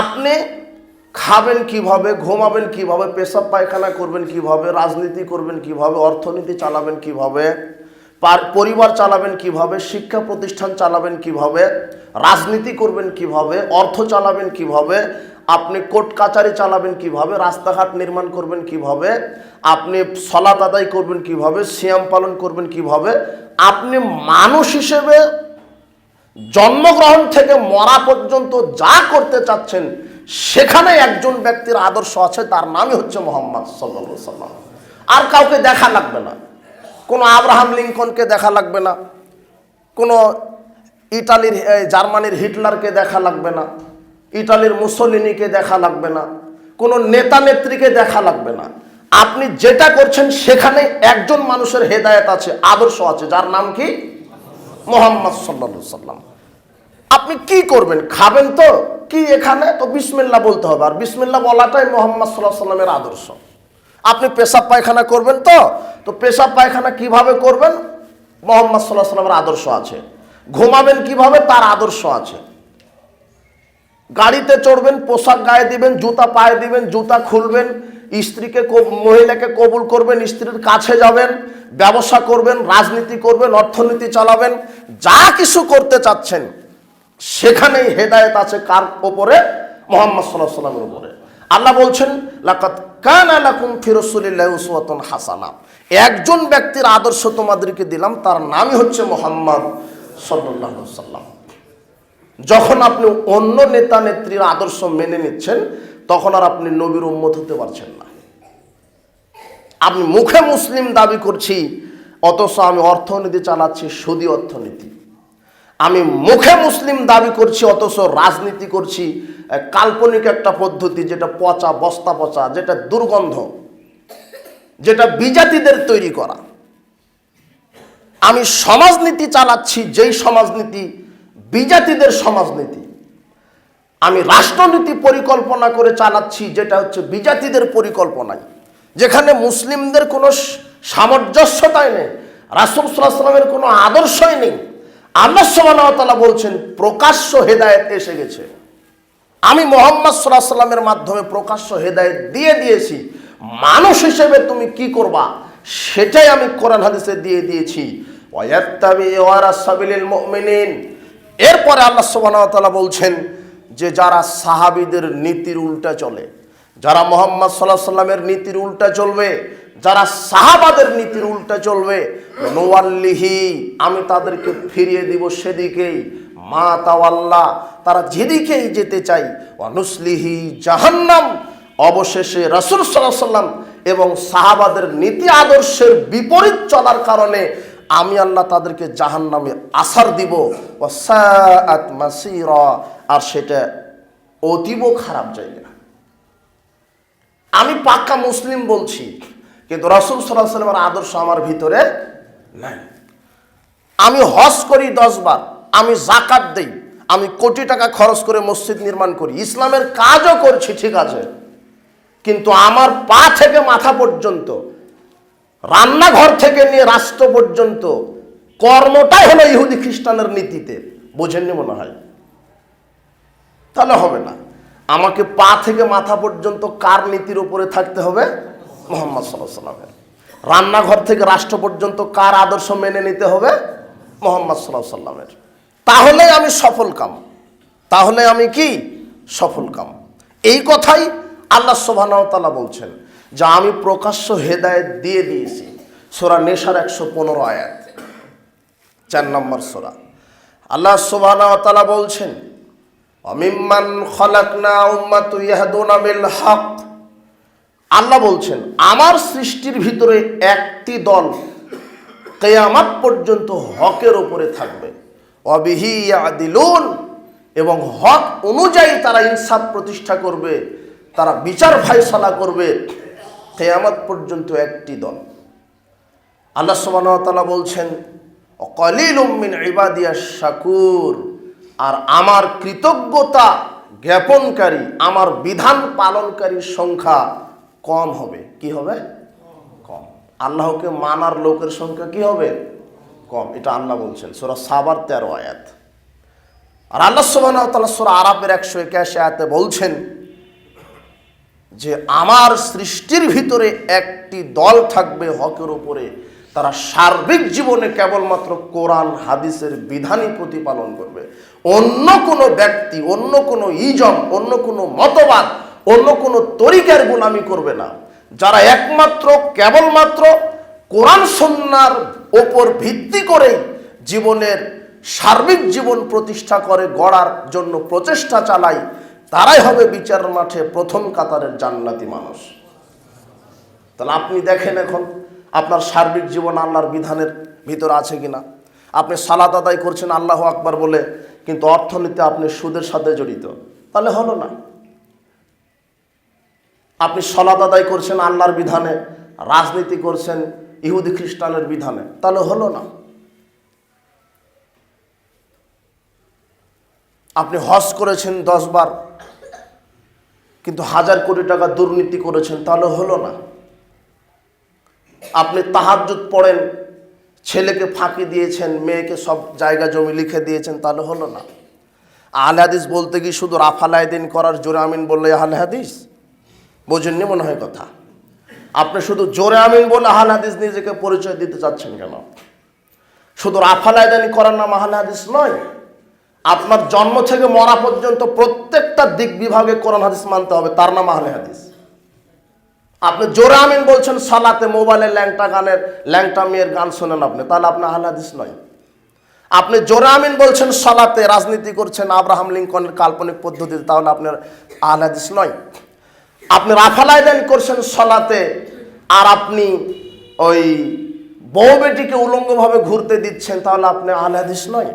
আপনি খাবেন কীভাবে, ঘুমাবেন কীভাবে, পেশাব পায়খানা করবেন কীভাবে, রাজনীতি করবেন কীভাবে, অর্থনীতি চালাবেন কীভাবে পরিবার চালাবেন কীভাবে, শিক্ষা প্রতিষ্ঠান চালাবেন কীভাবে, রাজনীতি করবেন কীভাবে, অর্থ চালাবেন কীভাবে, আপনি কোর্ট কাচারি চালাবেন কীভাবে, রাস্তাঘাট নির্মাণ করবেন কীভাবে, আপনি সলাত আদায় করবেন কীভাবে, সিয়াম পালন করবেন কীভাবে, আপনি মানুষ হিসেবে জন্মগ্রহণ থেকে মরা পর্যন্ত যা করতে চাচ্ছেন, সেখানে একজন ব্যক্তির আদর্শ আছে, তার নামই হচ্ছে মোহাম্মদ সাল্লা সাল্লাম আর কাউকে দেখা লাগবে না। কোনো আব্রাহাম লিঙ্কনকে দেখা লাগবে না। কোনো ইটালির জার্মানির হিটলারকে দেখা লাগবে না। ইটালির মুসলিনিকে দেখা লাগবে না। কোনো নেতা নেত্রীকে দেখা লাগবে না। আপনি যেটা করছেন, সেখানে একজন মানুষের হেদায়েত আছে, আদর্শ আছে, যার নাম কি? মোহাম্মদ সাল্লা সাল্লাম আপনি কি করবেন? খাবেন তো? কি এখানে? তো বিসমিল্লা বলতে হবে। আর বিসমিল্লা বলাটাই মোহাম্মদ সাল্লাহ সাল্লামের আদর্শ। আপনি পেশাব পায়খানা করবেন তো? তো পেশাব পায়খানা কীভাবে করবেন? মোহাম্মদ সাল্লাহ সাল্লামের আদর্শ আছে। ঘুমাবেন কীভাবে? তার আদর্শ আছে। গাড়িতে চড়বেন, পোশাক গায়ে দিবেন, জুতা পায়ে দিবেন, জুতা খুলবেন, স্ত্রীকে মহিলাকে কবুল করবেন, স্ত্রীর কাছে যাবেন। ব্যবসা করবেন, রাজনীতি করবেন, অর্থনীতি চালাবেন, যা কিছু করতে চাচ্ছেন, সেখানেই হেদায়েত আছে কার ওপরে? মোহাম্মদ সাল্লাহ সাল্লামের উপরে। আল্লাহ বলছেন লাকাত কান ফিরসুলিল্লাহ উসওয়াতুন হাসানা। একজন ব্যক্তির আদর্শ তোমাদেরকে দিলাম, তার নামই হচ্ছে মোহাম্মদ সাল্লাল্লাহু সাল্লাম যখন আপনি অন্য নেতা নেত্রীর আদর্শ মেনে নিচ্ছেন, তখন আর আপনি নবীর উম্মত হতে পারছেন না। আপনি মুখে মুসলিম দাবি করছি, অথচ আমি অর্থনীতি চালাচ্ছি সুদী অর্থনীতি। আমি মুখে মুসলিম দাবি করছি, অথচ রাজনীতি করছি কাল্পনিক একটা পদ্ধতি যেটা পচা, বস্তা পচা, যেটা দুর্গন্ধ, যেটা বিজাতিদের তৈরি করা। আমি সমাজনীতি চালাচ্ছি, যেই সমাজনীতি বিজাতিদের সমাজনীতি। আমি রাষ্ট্রনীতি পরিকল্পনা করে চালাচ্ছি, যেটা হচ্ছে বিজাতিদের পরিকল্পনায় যেখানে মুসলিমদের কোনো সামঞ্জস্যতাই নেই, রাসুল সাল্লামের কোনো আদর্শই নেই। আল্লাহ সুবহানাহু বলছেন, প্রকাশ্য হেদায়েত এসে গেছে। আমি মোহাম্মদ সাল্লাহ সাল্লামের মাধ্যমে প্রকাশ্য হেদায়েত দিয়ে দিয়েছি। মানুষ হিসেবে তুমি কি করবা? সেটাই আমি কোরআন হাদিসে দিয়ে দিয়েছি। এরপরে আল্লাহ সুবহানাহু বলছেন যে, যারা সাহাবিদের নীতির উল্টা চলে যারা মোহাম্মদ সাল্লাহ সাল্লামের নীতির উল্টা চলবে, যারা সাহাবাদের নীতির উল্টা চলবে নোয়াল্লিহি আমি তাদেরকে ফিরিয়ে দিব সেদিকেই, মা তাওয়াল্লাহ তারা যেদিকেই যেতে চাই অনুসলিহি জাহান্নাম, অবশেষে রসুল সাল্লাহ সাল্লাম এবং সাহাবাদের নীতি আদর্শের বিপরীত চলার কারণে আমি আল্লাহ তাদেরকে জাহান্নামে আসার দিব মাসিরা, আর সেটা অতীব খারাপ জায়গা। আমি পাক্কা মুসলিম বলছি, কিন্তু রসুল সাল্লাহ সাল্লামের আদর্শ আমার ভিতরে নাই। আমি হজ করি দশ বার আমি জাকাত দিই, আমি কোটি টাকা খরচ করে মসজিদ নির্মাণ করি, ইসলামের কাজও করছি, ঠিক আছে। কিন্তু আমার পা থেকে মাথা পর্যন্ত, রান্নাঘর থেকে নিয়ে রাষ্ট্র পর্যন্ত, কর্মটাই হলো ইহুদি খ্রিস্টানের নীতিতে। বোঝেননি মনে হয়? তাহলে হবে না। আমাকে পা থেকে মাথা পর্যন্ত কার নীতির উপরে থাকতে হবে? মোহাম্মদ সাল্লাহ সাল্লামের রান্নাঘর থেকে রাষ্ট্র পর্যন্ত কার আদর্শ মেনে নিতে হবে? মোহাম্মদ সাল্লাহ সাল্লামের তাহলে আমি সফল কাম। তাহলে আমি কি? সফল কাম। এই কথাই আল্লাহ সোভানাওতালা বলছেন যে আমি প্রকাশ্য হেদায়েত দিয়ে দিয়েছি। সোরা নেশার একশো পনেরো আয়াত। চার নম্বর সোরা। আল্লাহ সোভানাওতালা বলছেন অমিম্মান খলাকনা উম্মাতু ইয়াহদুনা বিল হক। আল্লাহ বলছেন, আমার সৃষ্টির ভিতরে একটি দল কেয়ামাত পর্যন্ত হকের উপরে থাকবে। অবিহি আদিলুন এবং হক অনুযায়ী তারা ইনসাফ প্রতিষ্ঠা করবে, তারা বিচার ফাইসলা করবে। কেয়ামত পর্যন্ত একটি দল। আল্লাহ সুবাহতালা বলছেন অকলিল উম্মিন ইবাদিয়া শাকুর। আর আমার কৃতজ্ঞতা জ্ঞাপনকারী, আমার বিধান পালনকারীর সংখ্যা কম হবে। কি হবে? কম। আল্লাহকে মানার লোকের সংখ্যা কি হবে? কম। এটা আল্লাহ বলছেন। সোরা সাবার তেরো আয়াত। আর আল্লাহ সুবাহ আরবের একশো একাশি আয়াতে বলছেন যে, আমার সৃষ্টির ভিতরে একটি দল থাকবে হকের উপরে। তারা সার্বিক জীবনে কেবলমাত্র কোরআন, হাদিসের বিধানই প্রতিপালন করবে। অন্য কোনো ব্যক্তি, অন্য কোনো ইজম, অন্য কোনো মতবাদ, অন্য কোনো তরিকার গোলামি করবে না। যারা একমাত্র, কেবলমাত্র কোরআন সন্ন্যার ওপর ভিত্তি করে জীবনের সার্বিক জীবন প্রতিষ্ঠা করে, গড়ার জন্য প্রচেষ্টা চালায়, তারাই হবে বিচার মাঠে প্রথম কাতারের জান্নাতি মানুষ। তাহলে আপনি দেখেন এখন, আপনার সার্বিক জীবন আল্লাহর বিধানের ভিতর আছে কিনা? আপনি সালাত আদায় করছেন, আল্লাহ আকবার বলে কিন্তু অর্থনীতি আপনি সুদের সাথে জড়িত, তাহলে হলো না। আপনি সলাদ আদায় করছেন আল্লাহর বিধানে, রাজনীতি করছেন ইহুদি খ্রিস্টানের বিধানে, তাহলে হলো না। আপনি হজ করেছেন দশ বার, কিন্তু হাজার কোটি টাকা দুর্নীতি করেছেন, তাহলে হলো না। আপনি তাহাজ্জুদ পড়েন ছেলেকে ফাঁকি দিয়েছেন, মেয়েকে সব জায়গা জমি লিখে দিয়েছেন, তাহলে হলো না। আহলে হাদিস বলতে কি শুধু রাফালায়দিন করার জোরে আমিন বললে আহলে হাদিস? বোঝেননি মনে হয় কথা? আপনি শুধু জোরে আমিন বলে আহলে হাদিস নিজেকে পরিচয় দিতে চাচ্ছেন কেন? শুধু রাফালায়দানি করার নাম আহলে হাদিস নয়। আপনার জন্ম থেকে মরা পর্যন্ত প্রত্যেকটা দিক বিভাগে কোরআন হাদিস মানতে হবে, তার নাম আহলে হাদিস। আপনি জোরে আমিন বলছেন, সালাতে মোবাইলে ল্যাংটা গানের, ল্যাংটা মেয়ের গান শোনেন আপনি, তাহলে আপনি আহলে হাদিস নয়। আপনি জোরে আমিন বলছেন, সালাতে রাজনীতি করছেন, আব্রাহাম লিঙ্কনের কাল্পনিক পদ্ধতিতে, তাহলে আপনার আহলে হাদিস নয়। আপনি রাফালাইদান করছেন সলাতে, আর আপনি ওই বউ বেটিকে উলঙ্গভাবে ঘুরতে দিচ্ছেন, তাহলে আপনি আহলে হাদিস নয়।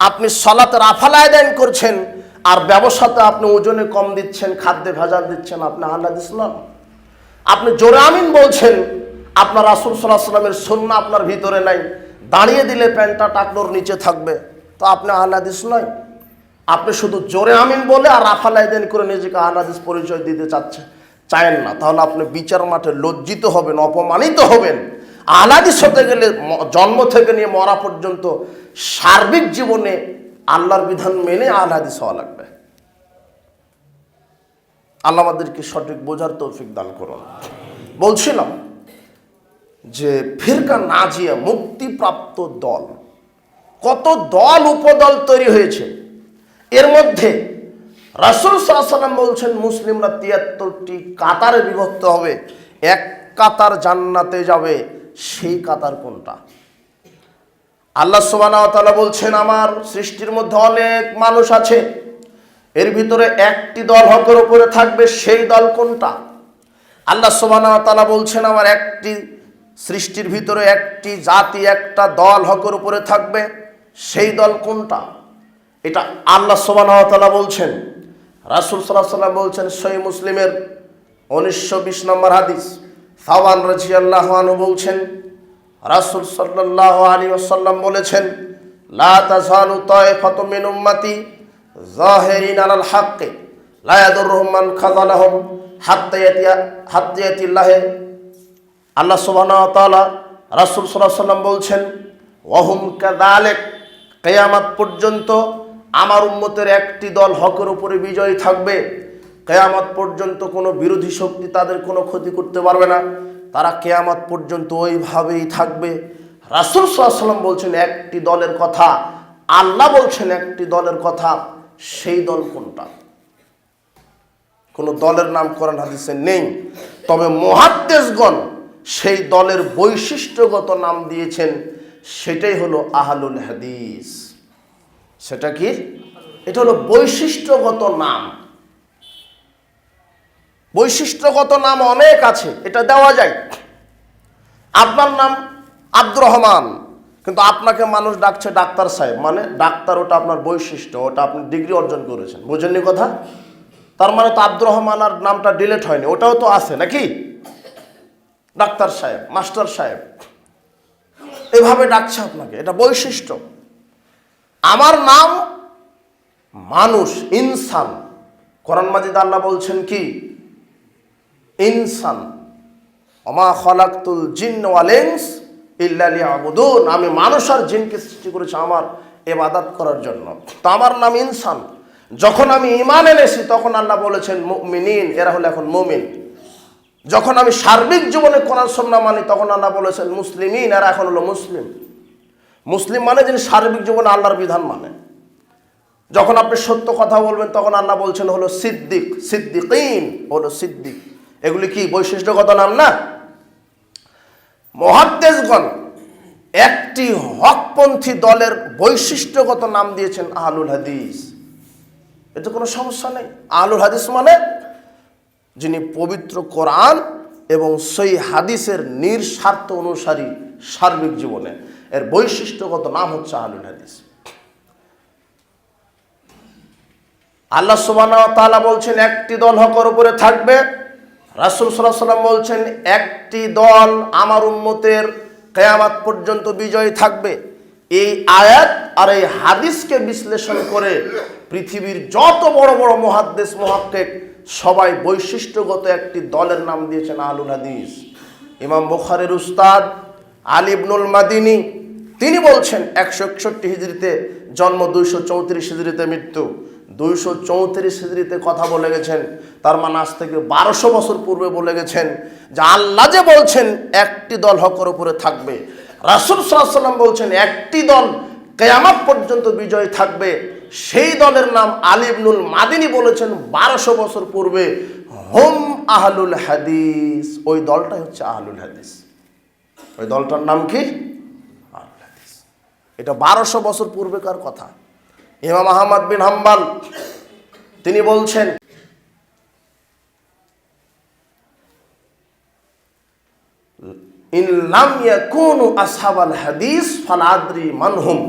আপনি সলাতে রাফালায়দান করছেন আর ব্যবসাতে আপনি ওজনে কম দিচ্ছেন, খাদ্যে ভেজাল দিচ্ছেন, আপনি আহ্লাদিস নন আপনি জোরে আমিন বলছেন, আপনার রাসুল সাল্লাহ সাল্লামের সন্না আপনার ভিতরে নাই। দাঁড়িয়ে দিলে প্যান্টটা টাকলোর নিচে থাকবে। তো আপনি আহ্লাদিস নয়। আপনি শুধু জোরে আমিন বলে আর রাফালাইদেন করে নিজেকে আহ্লাদিস পরিচয় দিতে চাচ্ছে। চায়েন না, তাহলে আপনি বিচার মাঠে লজ্জিত হবেন, অপমানিত হবেন। আহ্লাদিস হতে গেলে জন্ম থেকে নিয়ে মরা পর্যন্ত সার্বিক জীবনে আল্লাহর বিধান মেনে আহ্লাদিস হওয়া লাগবে। আল্লাহ আমাদেরকে সঠিক বোঝার তৌফিক দান করুন। বলছিলাম যে ফিরকা নাজিয়া মুক্তিপ্রাপ্ত দল। কত দল উপদল তৈরি হয়েছে। এর মধ্যে রাসুল সাল্লাম বলছেন, মুসলিমরা তিয়াত্তরটি কাতারে বিভক্ত হবে। এক কাতার জান্নাতে যাবে, সেই কাতার কোনটা? আল্লাহ সুবাহ বলছেন, আমার সৃষ্টির মধ্যে অনেক মানুষ আছে। এর ভিতরে একটি দল হকের উপরে থাকবে, সেই দল কোনটা? আল্লাহ সুবাহ বলছেন, আমার একটি সৃষ্টির ভিতরে একটি জাতি, একটা দল হকের উপরে থাকবে, সেই দল কোনটা? এটা আল্লাহ সুবাহ বলছেন। রাসুল সাল্লাহ সাল্লাম বলছেন সই মুসলিমের উনিশশো বিশ নম্বর হাদিস, সাওয়ান রাজি বলছেন রাসুল সাল্লাহ আলী আসাল্লাম বলেছেন, লা তাজালু তায়ফাতু মিন উম্মতি জাহিরিন আলাল হাক্কি, লা ইয়াদুররুহুম মান খাযালাহুম হাত্তা ইয়াতিয়া আল্লাহ সুবহানাহু ওয়া রাসূল সাল্লাল্লাহু সাল্লাম বলছেন ওয়াহুম কাযালিক, কিয়ামত পর্যন্ত আমার উম্মতের একটি দল হকের উপরে বিজয়ী থাকবে। কেয়ামত পর্যন্ত কোনো বিরোধী শক্তি তাদের কোনো ক্ষতি করতে পারবে না। তারা কেয়ামত পর্যন্ত ওইভাবেই থাকবে। রাসুল সাল্লাম বলছেন, একটি দলের কথা। আল্লাহ বলছেন, একটি দলের কথা, সেই দল কোনটা? কোনো দলের নাম কোরআন হাদিসে নেই। তবে মহাদ্দেশগণ সেই দলের বৈশিষ্ট্যগত নাম দিয়েছেন, সেটাই হলো আহলুল হাদিস। সেটা কি? এটা হলো বৈশিষ্ট্যগত নাম। বৈশিষ্ট্যগত নাম অনেক আছে, এটা দেওয়া যায়। আপনার নাম আব্দুর রহমান, কিন্তু আপনাকে মানুষ ডাকছে ডাক্তার সাহেব মানে ডাক্তার ওটা আপনার বৈশিষ্ট্য, ওটা আপনি ডিগ্রি অর্জন করেছেন, বুঝেননি কথা? তার মানে তো আব্দুর রহমান আর নামটা ডিলেট হয়নি, ওটাও তো আছে নাকি? ডাক্তার সাহেব, মাস্টার সাহেব, এভাবে ডাকছে আপনাকে, এটা বৈশিষ্ট্য। আমার নাম মানুষ, ইনসান। কোরআন মাজিদ আল্লাহ বলছেন কি? ইনসান। অমা খলাকুল জিন ওয়ালেন্স ইল্লালি আবুদুন আমি মানুষ আর জিনকে সৃষ্টি করেছি আমার এবাদাত করার জন্য। তো আমার নাম ইনসান। যখন আমি ইমান এনেছি, তখন আল্লাহ বলেছেন, মুমিনিন, এরা হলো এখন মুমিন। যখন আমি সার্বিক জীবনে কোরআন সন্না মানি, তখন আল্লাহ বলেছেন, মুসলিমিন, এরা এখন হলো মুসলিম। মুসলিম মানে যিনি সার্বিক জীবনে আল্লাহর বিধান মানে। যখন আপনি সত্য কথা বলবেন, তখন আল্লাহ বলছেন, হলো সিদ্দিক, সিদ্দিকিন, হলো সিদ্দিক। এগুলি কি বৈশিষ্ট্যগত নাম না? মহাদ্দেশগণ একটি হকপন্থী দলের বৈশিষ্ট্যগত নাম দিয়েছেন আহলুল হাদিস। এতে কোনো সমস্যা নেই। আহলুল হাদিস মানে যিনি পবিত্র কোরআন এবং সেই হাদিসের নিঃস্বার্থ অনুসারী সার্বিক জীবনে। এর বৈশিষ্ট্যগত নাম হচ্ছে আহলুল হাদিস। আল্লাহ সুবাহ বলছেন, একটি দল হকর উপরে থাকবে রাসুল সাল্লাহ সাল্লাম বলছেন, একটি দল আমার উন্মতের কেয়ামাত পর্যন্ত বিজয়ী থাকবে। এই আয়াত আর এই হাদিসকে বিশ্লেষণ করে পৃথিবীর যত বড় বড় মহাদ্দেশ মহাক্কেক সবাই বৈশিষ্ট্যগত একটি দলের নাম দিয়েছেন আলুল হাদিস। ইমাম বুখারের উস্তাদ আলিবনুল মাদিনী, তিনি বলছেন, একশো একষট্টি হিজড়িতে জন্ম, দুইশো চৌত্রিশ হিজড়িতে মৃত্যু। দুইশো চৌত্রিশ হিজড়িতে কথা বলে গেছেন। তার মানে আজ থেকে বারোশো বছর পূর্বে বলে গেছেন যে আল্লাহ যে বলছেন, একটি দল হকর উপরে থাকবে। রাসুল সাল্লাম বলছেন, একটি দল কেয়ামাত পর্যন্ত বিজয় থাকবে। সেই দলের নাম আলিবনুল মাদিনী বলেছেন বারোশো বছর পূর্বে। হোম আহলুল হাদিস। ওই দলটাই হচ্ছে আহলুল হাদিস। ওই দলটার নাম কি? এটা বারোশো বছর পূর্বেকার কথা। ইমাম আহমদ বিন হাম্বাল, তিনি বলছেন হাদিস ফালাদ্রি মানহুম।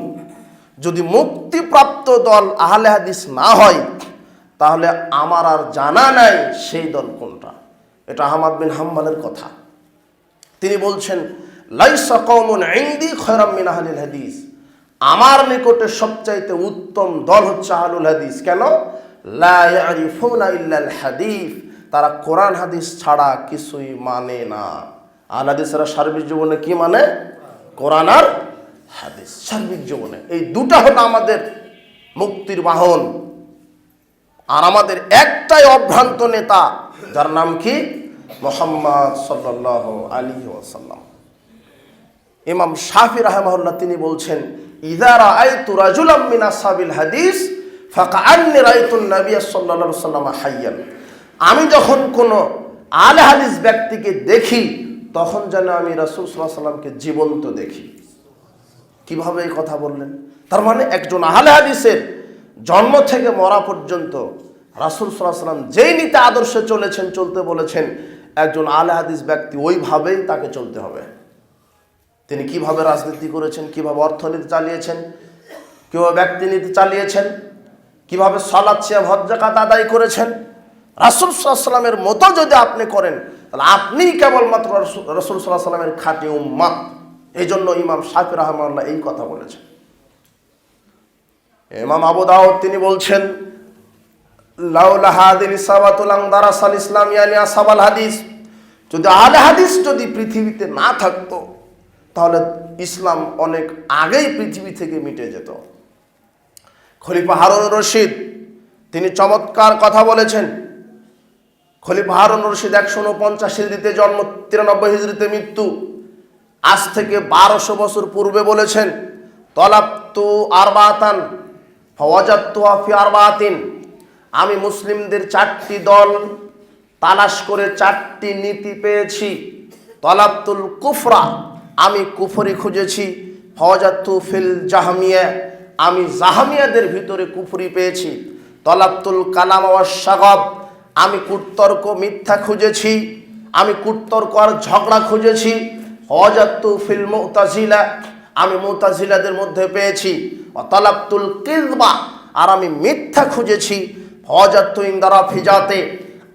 যদি মুক্তিপ্রাপ্ত দল আহলে হাদিস না হয়, তাহলে আমার আর জানা নাই সেই দল কোনটা। এটা আহমদ বিন হাম্বালের কথা। তিনি বলছেন, লাইসা কওমুন ইনদি খয়রাম মিন আহলিল হাদিস। আমার নিকটে সবচাইতে উত্তম দল হচ্ছে আহলুল হাদিস। কেন? হাদিস তারা কোরআন হাদিস ছাড়া কিছুই মানে না। আল হাদিসেরা সার্বিক জীবনে কি মানে? কোরআন আর হাদিস। সার্বিক জীবনে। এই দুটা হলো আমাদের মুক্তির বাহন। আর আমাদের একটাই অভ্রান্ত নেতা, যার নাম কি? মোহাম্মদ সাল্লাহ আলী ওয়াসাল্লাম। ইমাম শাফি রাহমাহুল্লাহ তিনি বলছেন ইদারা আইতু রাজুলাম মিন আসহাবিল হাদিস, ফাকাআন্নি রাইতুন নবী সাল্লাল্লাহু আলাইহি সাল্লাম হাইয়ান। আমি যখন কোনো আলে হাদিস ব্যক্তিকে দেখি, তখন যেন আমি রাসূল আলাইহি সাল্লামকে জীবন্ত দেখি। কীভাবে এই কথা বললেন? তার মানে একজন আহলে হাদিসের জন্ম থেকে মরা পর্যন্ত রাসুল সাল্লাহ সাল্লাম যেই নীতি আদর্শে চলেছেন, চলতে বলেছেন, একজন আলে হাদিস ব্যক্তি ওইভাবেই তাকে চলতে হবে। তিনি কীভাবে রাজনীতি করেছেন, কীভাবে অর্থনীতি চালিয়েছেন, কীভাবে ব্যক্তিনীতি চালিয়েছেন, কীভাবে সলাদ সিয়াম হজ্জাকাত আদায় করেছেন। রাসুল সাল্লামের মতো যদি আপনি করেন, তাহলে আপনিই কেবলমাত্র রসুল সাল্লাহ সাল্লামের খাঁটি উম্মাদ এই জন্য ইমাম শাফি রহমাল্লাহ এই কথা বলেছেন। ইমাম আবু দাউদ তিনি বলছেন, লাউলা হাদিস। যদি আলে হাদিস যদি পৃথিবীতে না থাকতো তাহলে ইসলাম অনেক আগেই পৃথিবী থেকে মিটে যেত। খলিফা হারুন রশিদ, তিনি চমৎকার কথা বলেছেন। খলিফা হারুন রশিদ একশো উনপঞ্চাশ হিজড়িতে জন্ম, তিরানব্বই হিজড়িতে মৃত্যু। আজ থেকে বারোশো বছর পূর্বে বলেছেন তলাপ্তু আরবাতান, ফওয়াজাত্তু আফি আরবাতিন। আমি মুসলিমদের চারটি দল তালাশ করে চারটি নীতি পেয়েছি। তলাপ্তুল কুফরা আমি কুফরি খুঁজেছি ফওয়াজাত্তু ফিল জাহামিয়া, আমি জাহামিয়াদের ভিতরে কুফরি পেয়েছি তলাপ্তুল কালাম সাগব আমি কুটতর্ক মিথ্যা খুঁজেছি, আমি কুটতর্ক আর ঝগড়া খুঁজেছি হজাত্তু ফিল মুতাজিলা, আমি মুতাজিলাদের মধ্যে পেয়েছি অতালাপ্তুল কিজবা আর আমি মিথ্যা খুঁজেছি হজাত্তু ইন্দা রাফিজাতে,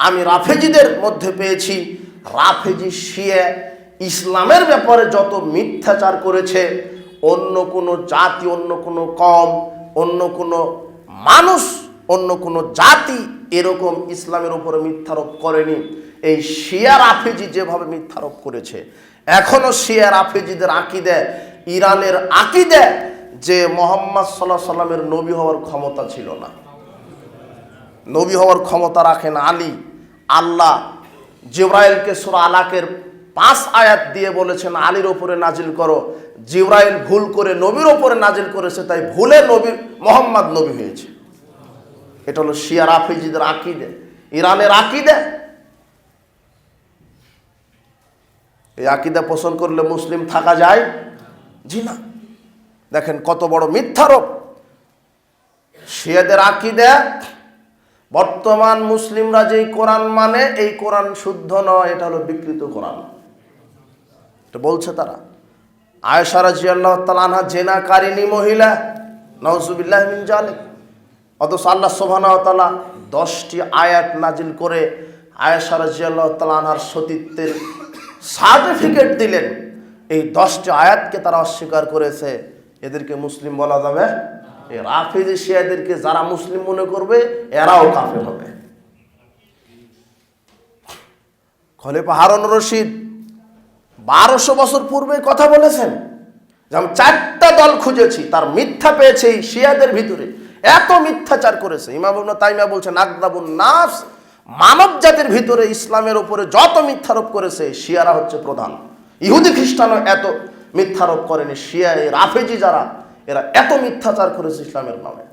আমি রাফেজিদের মধ্যে পেয়েছি, রাফেজি শিয়ে ইসলামের ব্যাপারে যত মিথ্যাচার করেছে, অন্য কোনো জাতি, অন্য কোনো কম, অন্য কোনো মানুষ, অন্য কোনো জাতি এরকম ইসলামের উপরে মিথ্যারোপ করেনি। এই শিয়া রাফেজি যেভাবে মিথ্যারোপ করেছে, এখনও শিয়া রাফেজিদের আকিদে, ইরানের আকিদে যে মোহাম্মদ সাল্লাহ সাল্লামের নবী হওয়ার ক্ষমতা ছিল না। নবী হওয়ার ক্ষমতা রাখেন আলী। আল্লাহ জিব্রাইলকে সুরা আলাকের পাঁচ আয়াত দিয়ে বলেছেন, আলীর ওপরে নাজিল করো। জিব্রাইল ভুল করে নবীর ওপরে নাজিল করেছে, তাই ভুলে নবী, মোহাম্মদ নবী হয়েছে। এটা হলো শিয়া রাফিজিদের আকিদে, ইরানের আকিদে। এই আকিদা পোষণ করলে মুসলিম থাকা যায়? জি না। দেখেন কত বড় মিথ্যারোপ। শিয়াদের আকিদা, বর্তমান মুসলিমরা যেই কোরআন মানে এই কোরআন শুদ্ধ নয়, এটা হলো বিকৃত কোরআন। এটা বলছে তারা। আয়েশা রাজিয়াল্লাহ তালানহা জেনাকারিনী মহিলা নওজুবিল্লাহ মিন অথচ আল্লাহ সোভানা তালা দশটি আয়াত নাজিল করে আয়েশা রাজিয়াল্লাহ তালানহার সতীত্বের সার্টিফিকেট দিলেন। এই দশটি আয়াতকে তারা অস্বীকার করেছে। এদেরকে মুসলিম বলা যাবে, এই রাফিজি শিয়াদেরকে যারা মুসলিম মনে করবে, এরাও কাফের হবে। খলিফা হারুন রশিদ বারোশো বছর পূর্বে কথা বলেছেন যে আমি চারটা দল খুঁজেছি, তার মিথ্যা পেয়েছে শিয়াদের ভিতরে। এত মিথ্যাচার করেছে। ইমাম তাইমা বলছেন আকদাবুন নাস মানব জাতির ভিতরে ইসলামের উপরে যত মিথ্যারোপ করেছে, শিয়ারা হচ্ছে প্রধান। ইহুদি খ্রিস্টানও এত মিথ্যারোপ করেনি। শিয়া, এই রাফেজি যারা, এরা এত মিথ্যাচার করেছে ইসলামের নামে।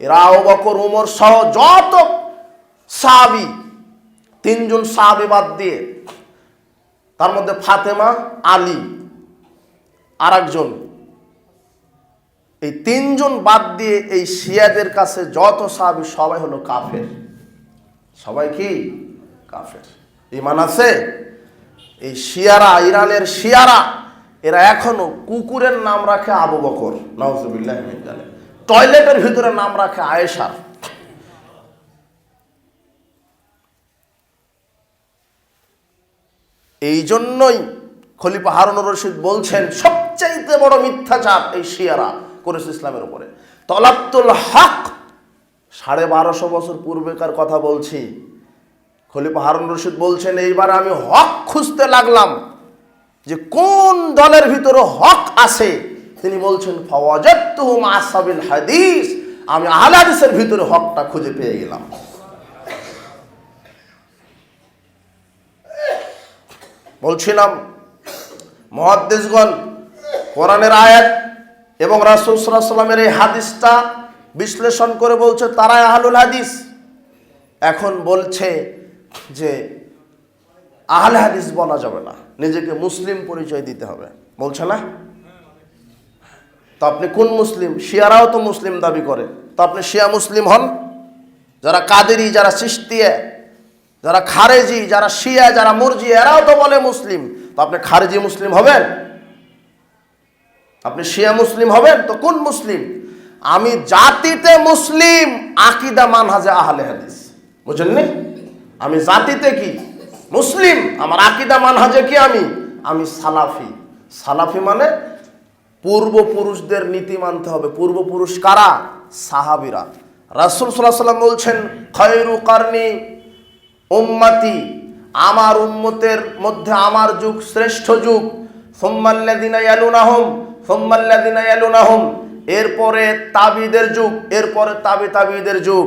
এরা বকর, উমর সহ যত সাহাবি, তিনজন সাহাবি বাদ দিয়ে তার মধ্যে ফাতেমা, আলী আর একজন এই তিনজন বাদ দিয়ে এই শিয়াদের কাছে যত সাহাবি, সবাই হলো কাফের। সবাই কি? কাফের। ইমান আছে? এই শিয়ারা, ইরানের শিয়ারা, এরা এখনও কুকুরের নাম রাখে আবু বকর নওয়াজুবিল্লাহ টয়লেটের ভিতরে নাম রাখে আয়েশার। এই জন্যই খলিফা হারুন রশিদ বলছেন, সবচাইতে বড় মিথ্যাচার এই শিয়ারা করেছে ইসলামের উপরে। তলাপ্তুল হক, সাড়ে বারোশো বছর পূর্বেকার কথা বলছি। খলিফা হারুন রশিদ বলছেন, এইবার আমি হক খুঁজতে লাগলাম যে কোন দলের ভিতরে হক আছে। তিনি বলছেন ফওয়াজাতুহুম আসাবিল হাদিস, আমি আহলে হাদিসের ভিতরে হকটা খুঁজে পেয়ে গেলাম। বলছিলাম, মহাদ্দেশগণ, কোরআনের আয়াত এবং রাসুল সাল্লামের এই হাদিসটা বিশ্লেষণ করে বলছে, তারাই আহলুল হাদিস। এখন বলছে যে, আহলে হাদিস বলা যাবে না, নিজেকে মুসলিম পরিচয় দিতে হবে। বলছে না? তো আপনি কোন মুসলিম? শিয়ারাও তো মুসলিম দাবি করে। তো আপনি শিয়া মুসলিম হন? যারা কাদেরি, যারা সিস্তিয়া যারা খারেজি, যারা শিয়া, যারা মুরজি, এরাও তো বলে মুসলিম। তো আপনি খারেজি মুসলিম হবেন? আপনি শিয়া মুসলিম হবেন? তো কোন মুসলিম? আমি জাতিতে মুসলিম, আকিদা মানহাজে আহলে হাদিস। বুঝলেন আমি জাতিতে কি? মুসলিম। আমার আকিদা মানহাজে কি আমি? আমি সালাফি। সালাফি মানে পূর্বপুরুষদের নীতি মানতে হবে। পূর্বপুরুষ কারা? সাহাবিরা। রাসুল সাল্লাহ সাল্লাম বলছেন, খয়রু কারনি উম্মাতি, আমার উম্মতের মধ্যে আমার যুগ শ্রেষ্ঠ যুগ। সোম্মাল্লাদিনা ইয়ালুনাহম সোম্মাল্লাদিনা ইয়ালুনাহম। এরপরে তাবিদের যুগ, এরপরে তাবি তাবিদের যুগ।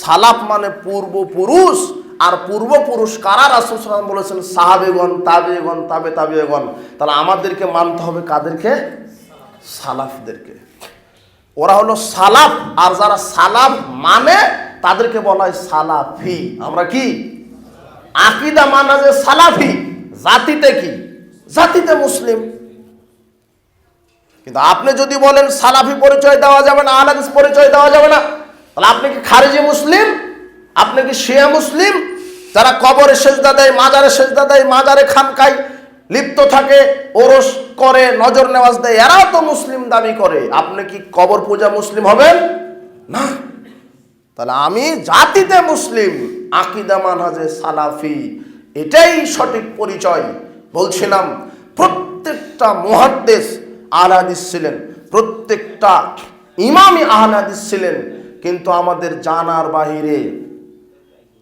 সালাফ মানে পূর্বপুরুষ আর পূর্বপুরুষ কারা? রাসুল বলেছেন, সাহাবেগণ, তাবিগণ, তাবে তাবিগণ। তাহলে আমাদেরকে মানতে হবে কাদেরকে? সালাফদেরকে। ওরা হলো সালাফ, আর যারা সালাফ মানে তাদেরকে বলা হয় সালাফি। আমরা কি? আকিদা মানা যে সালাফি। জাতিতে কি? জাতিতে মুসলিম। কিন্তু আপনি যদি বলেন সালাফি পরিচয় দেওয়া যাবে না, আলাদিস পরিচয় দেওয়া যাবে না, তাহলে আপনি কি খারেজি মুসলিম? আপনি কি শিয়া মুসলিম? যারা কবরে সেজদা দেয়, মাজারে সেজদা দেয়, মাজারে খানকায় লিপ্ত থাকে, ওরস করে, নজর নেওয়াজ দেয়, এরাও তো মুসলিম দাবি করে। আপনি কি কবর পূজা মুসলিম হবেন? না। তাহলে আমি জাতিতে মুসলিম, আকিদা মানহাজে সালাফি, এটাই সঠিক পরিচয়। বলছিলাম, প্রত্যেকটা মহাদ্দেশ আহলাদিস ছিলেন, প্রত্যেকটা ইমামি আহলাদিস ছিলেন, কিন্তু আমাদের জানার বাহিরে